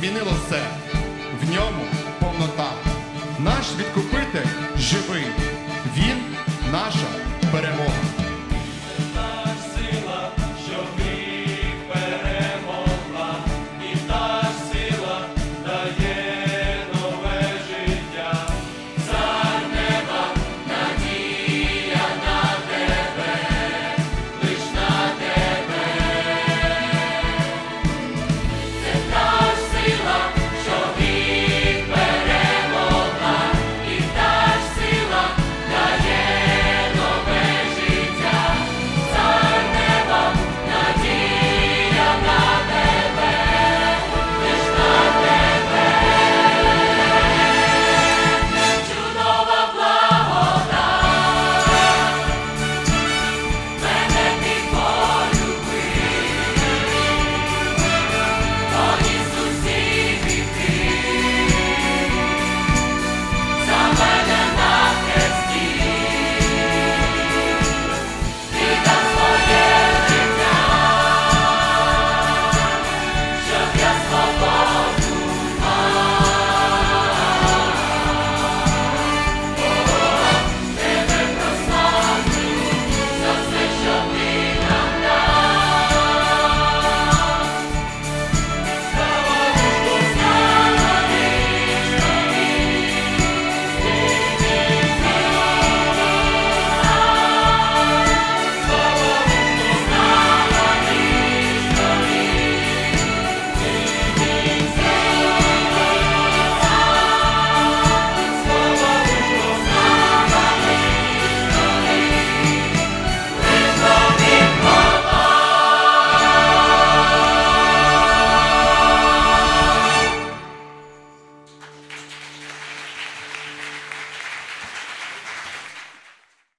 змінило все, в ньому повнота. Наш відкупитель живий, він наша перемога.